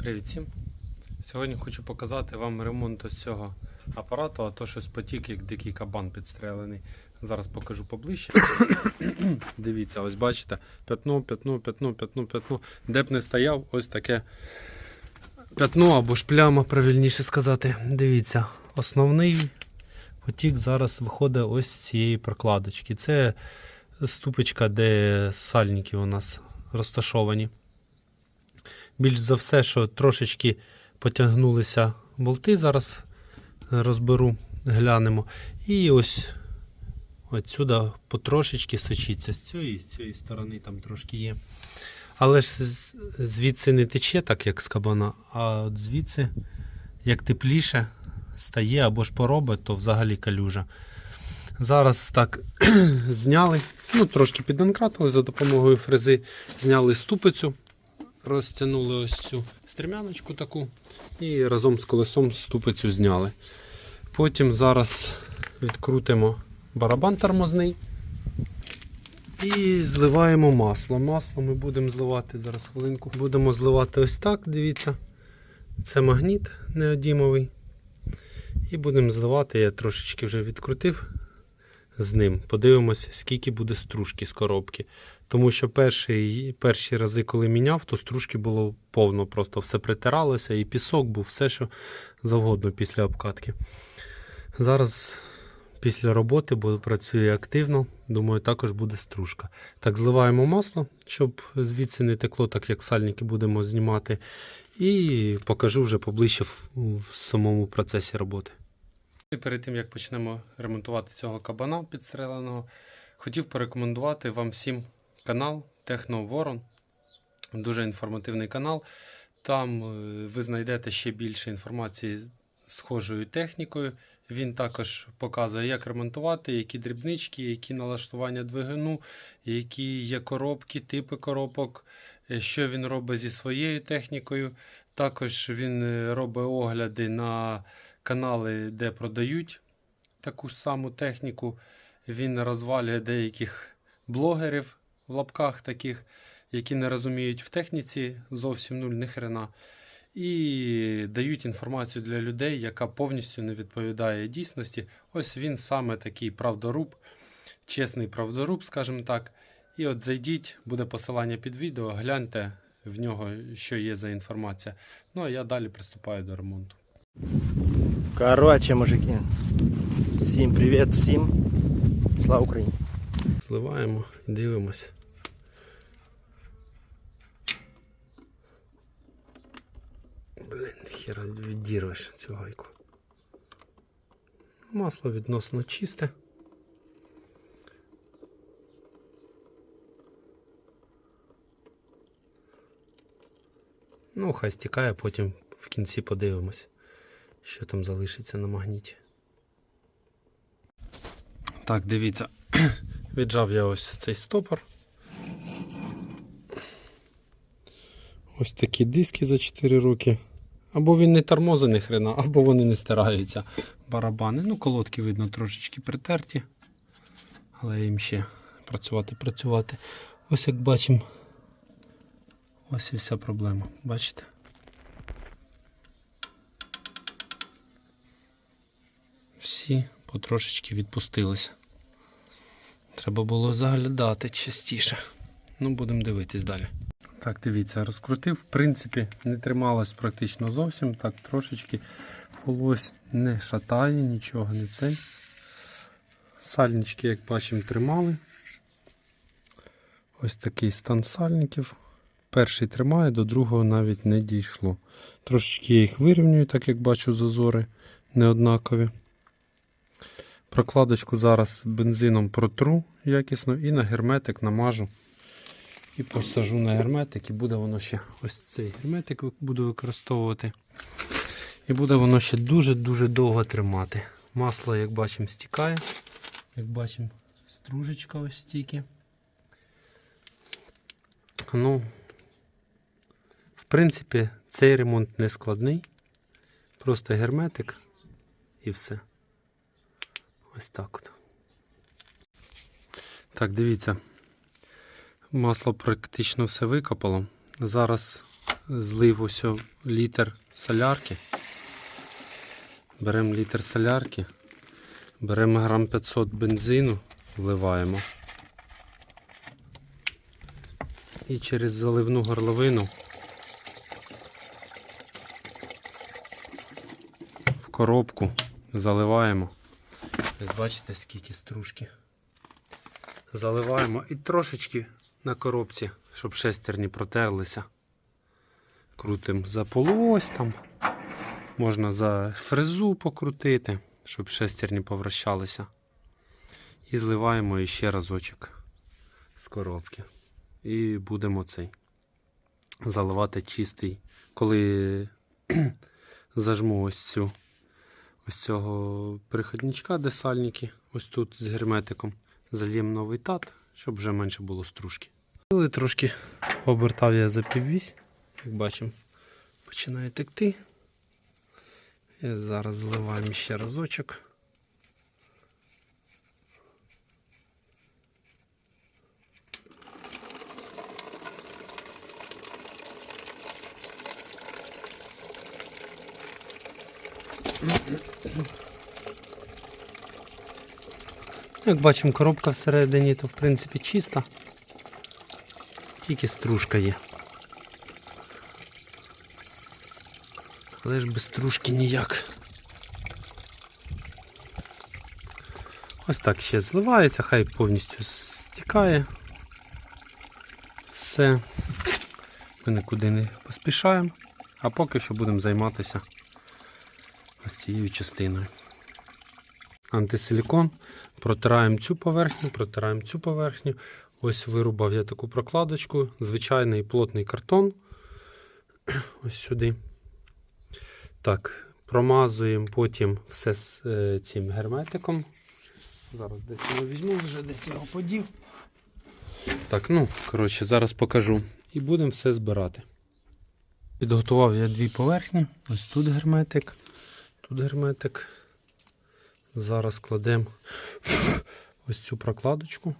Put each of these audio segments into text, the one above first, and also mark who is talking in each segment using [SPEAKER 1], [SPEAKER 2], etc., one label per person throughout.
[SPEAKER 1] Привіт всім! Сьогодні хочу показати вам ремонт ось цього апарату, а то щось потік, як дикий кабан підстрелений. Зараз покажу поближче. Дивіться, ось бачите, п'ятно, п'ятно, п'ятно, п'ятно, п'ятно. Де б не стояв, ось таке п'ятно або ж пляма, правильніше сказати. Дивіться, основний потік зараз виходить ось з цієї прокладочки. Це ступочка, де сальники у нас розташовані. Більш за все, що трошечки потягнулися болти, зараз розберу, глянемо. І ось отсюди потрошечки сочиться. З цієї, з цієї сторони там трошки є. Але ж звідси не тече, так як з кабана, а от звідси, як тепліше стає або ж поробить, то взагалі калюжа. Зараз так зняли, ну трошки піданкратили за допомогою фрези, зняли ступицю, розтягнули ось цю стрімяночку таку і разом з колесом ступицю зняли. Потім зараз відкрутимо барабан тормозний і зливаємо масло. Масло ми будемо зливати зараз хвилинку. Будемо зливати ось так, дивіться. Це магніт неодімовий. І будемо зливати, я трошечки вже відкрутив з ним. Подивимося, скільки буде стружки з коробки. Тому що перші, перші рази, коли міняв, то стружки було повно, просто все притиралося, і пісок був, все, що завгодно після обкатки. Зараз після роботи, бо працює активно, думаю, також буде стружка. Так, зливаємо масло, щоб звідси не текло, так як сальники будемо знімати. І покажу вже поближче в, самому процесі роботи. І перед тим, як почнемо ремонтувати цього кабана підстреленого, хотів порекомендувати вам всім канал Техно Ворон. Дуже інформативний канал. Там е, ви знайдете ще більше інформації схожою технікою. Він також показує, як ремонтувати, які дрібнички, які налаштування двигуну, які є коробки, типи коробок, е, що він робить зі своєю технікою. Також він е, робить огляди на канали, де продають таку ж саму техніку. Він розвалює деяких блогерів в лапках таких, які не розуміють в техніці зовсім нуль, ні хрена. І дають інформацію для людей, яка повністю не відповідає дійсності. Ось він саме такий правдоруб, чесний правдоруб, скажімо так. І от зайдіть, буде посилання під відео, гляньте в нього, що є за інформація. Ну а я далі приступаю до ремонту.
[SPEAKER 2] Короче, мужики. Всім привіт, всім. Слава Україні.
[SPEAKER 1] Зливаємо і Блін, хіра відірвеш цю гайку. Масло відносно чисте. Ну, хай стікає, потім в кінці подивимось, що там залишиться на магніті. Так, дивіться, Віджав я ось цей стопор. Ось такі диски за 4 роки. Або він не тормозить ні хрена, або вони не стираються. Барабани. Ну, колодки видно трошечки притерті. Але їм ще працювати, працювати. Ось як бачимо. Ось і вся проблема. Бачите? Всі потрошечки відпустилися. Треба було заглядати частіше. Ну, будемо дивитись далі. Так, дивіться, розкрутив. В принципі, не трималось практично зовсім. Так, трошечки полось не шатає, нічого не цей. Сальнички, як бачимо, тримали. Ось такий стан сальників. Перший тримає, до другого навіть не дійшло. Трошечки я їх вирівнюю, так як бачу, зазори неоднакові. Прокладочку зараз бензином протру якісно і на герметик намажу. І посажу на герметик, і буде воно ще ось цей герметик буду використовувати. І буде воно ще дуже-дуже довго тримати. Масло, як бачимо, стікає. Як бачимо, стружечка ось стільки. Ну, в принципі, цей ремонт не складний. Просто герметик і все. Ось так от. Так, дивіться. Масло практично все викопало. Зараз злив ось літр солярки. Беремо літр солярки, беремо грам 500 бензину, вливаємо. І через заливну горловину в коробку заливаємо. Ось бачите, скільки стружки. Заливаємо і трошечки на коробці, щоб шестерні протерлися. Крутимо за полуось там. Можна за фрезу покрутити, щоб шестерні повращалися. І зливаємо ще разочок з коробки. І будемо цей заливати чистий. Коли зажму ось цю ось цього приходничка, де сальники, ось тут з герметиком, зальємо новий тат, щоб вже менше було стружки. Але трошки обертав я за піввісь, як бачимо, починає текти. І зараз зливаємо ще разочок. Як бачимо, коробка всередині, то в принципі чиста. Тільки стружка є. Але ж без стружки ніяк. Ось так ще зливається, хай повністю стікає. Все. Ми нікуди не поспішаємо, а поки що будемо займатися ось цією частиною. Антисилікон. Протираємо цю поверхню, протираємо цю поверхню. Ось вирубав я таку прокладочку, звичайний плотний картон. Ось сюди. Так, промазуємо потім все з е, цим герметиком. Зараз десь його візьму, вже десь його подів. Так, ну, коротше, зараз покажу. І будемо все збирати. Підготував я дві поверхні. Ось тут герметик, тут герметик. Зараз кладемо ось цю прокладочку.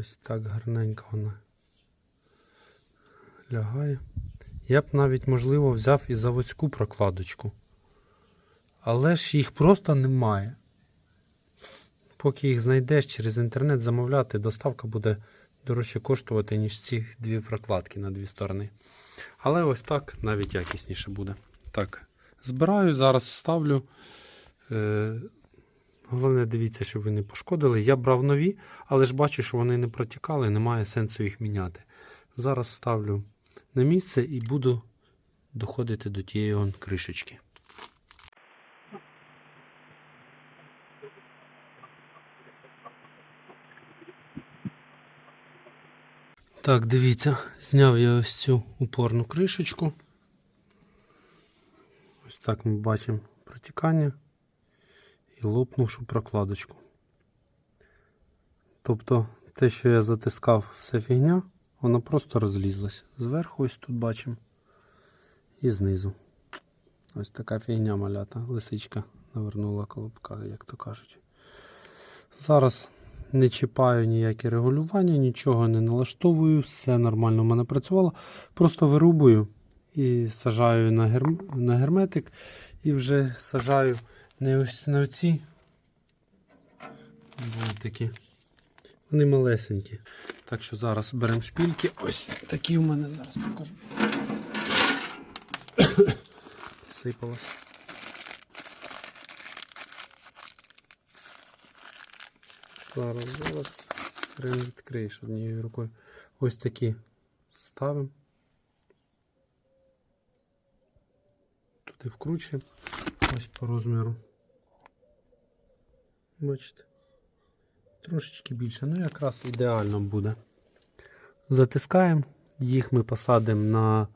[SPEAKER 1] Ось так гарненько вона лягає. Я б навіть, можливо, взяв і заводську прокладочку. Але ж їх просто немає. Поки їх знайдеш через інтернет замовляти, доставка буде дорожче коштувати, ніж ці дві прокладки на дві сторони. Але ось так навіть якісніше буде. Так, збираю, зараз ставлю. Е, Головне, дивіться, щоб ви не пошкодили. Я брав нові, але ж бачу, що вони не протікали, немає сенсу їх міняти. Зараз ставлю на місце і буду доходити до тієї он кришечки. Так, дивіться, зняв я ось цю упорну кришечку. Ось так ми бачимо протікання і лопнувшу прокладочку. Тобто те, що я затискав, все фігня, воно просто розлізлося. Зверху ось тут бачимо і знизу. Ось така фігня малята, лисичка навернула колобка, як то кажуть. Зараз не чіпаю ніякі регулювання, нічого не налаштовую, все нормально в мене працювало. Просто вирубую і сажаю на, герм... на герметик і вже сажаю не ось на оці. такі. Вони малесенькі. Так що зараз беремо шпільки. Ось такі у мене зараз покажу. Сипалось. Зараз, зараз відкриєш однією рукою. Ось такі ставимо. Туди вкручуємо. Ось по розміру. Бачите? Трошечки більше, ну якраз ідеально буде. Затискаємо, їх ми посадимо на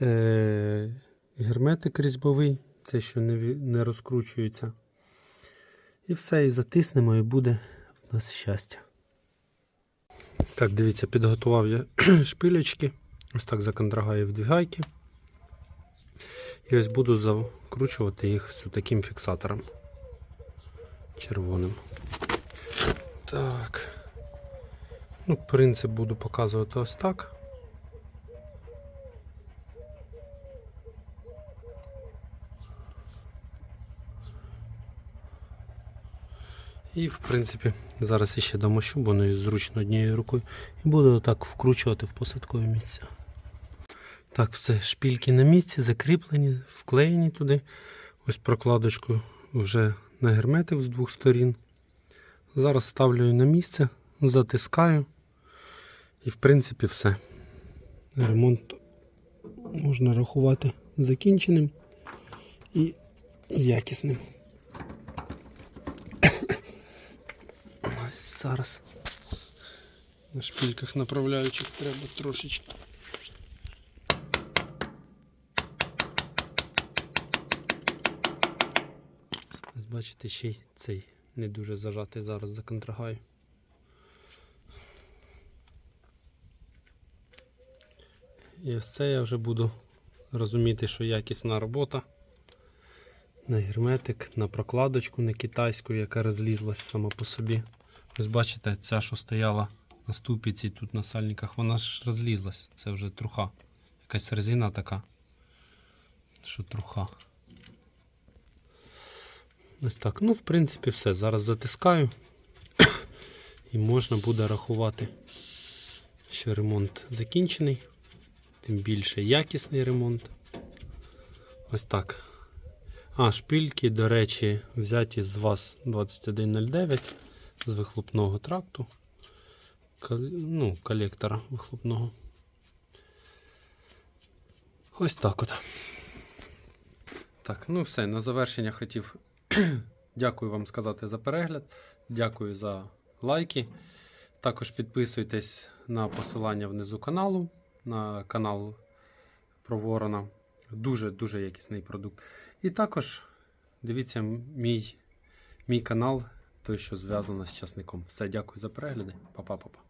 [SPEAKER 1] е, герметик різьбовий, це що не, не розкручується. І все, і затиснемо, і буде в нас щастя. Так, дивіться, підготував я шпилечки. Ось так закондрагаю в дві. І ось буду закручувати їх з таким фіксатором червоним. Так. Ну, Принцип буду показувати ось так. І, в принципі, зараз іще домощу, бо не зручно однією рукою, і буду отак вкручувати в посадкові місця. Так, все, шпільки на місці, закріплені, вклеєні туди. Ось прокладочку вже нагерметив з двох сторін. Зараз ставлю на місце, затискаю. І в принципі все. Ремонт можна рахувати закінченим і якісним. Зараз на шпільках направляючих треба трошечки. Бачите, ще й цей не дуже зажатий зараз законтрагаю. І ось це я вже буду розуміти, що якісна робота. На герметик, на прокладочку, не китайську, яка розлізлась сама по собі. Ось бачите, ця, що стояла на ступіці тут на сальниках, вона ж розлізлась. Це вже труха. Якась резина така. Що труха. Ось так. Ну, в принципі, все. Зараз затискаю. І можна буде рахувати, що ремонт закінчений. Тим більше якісний ремонт. Ось так. А, шпильки, до речі, взяті з вас 2109 з вихлопного тракту. Ну, колектора вихлопного. Ось так от. Так, ну все, на завершення хотів дякую вам сказати за перегляд. Дякую за лайки. Також підписуйтесь на посилання внизу каналу, на канал про Ворона. Дуже-дуже якісний продукт. І також дивіться мій, мій канал, той, що зв'язано з часником. Все, дякую за перегляди. Па-па-па-па.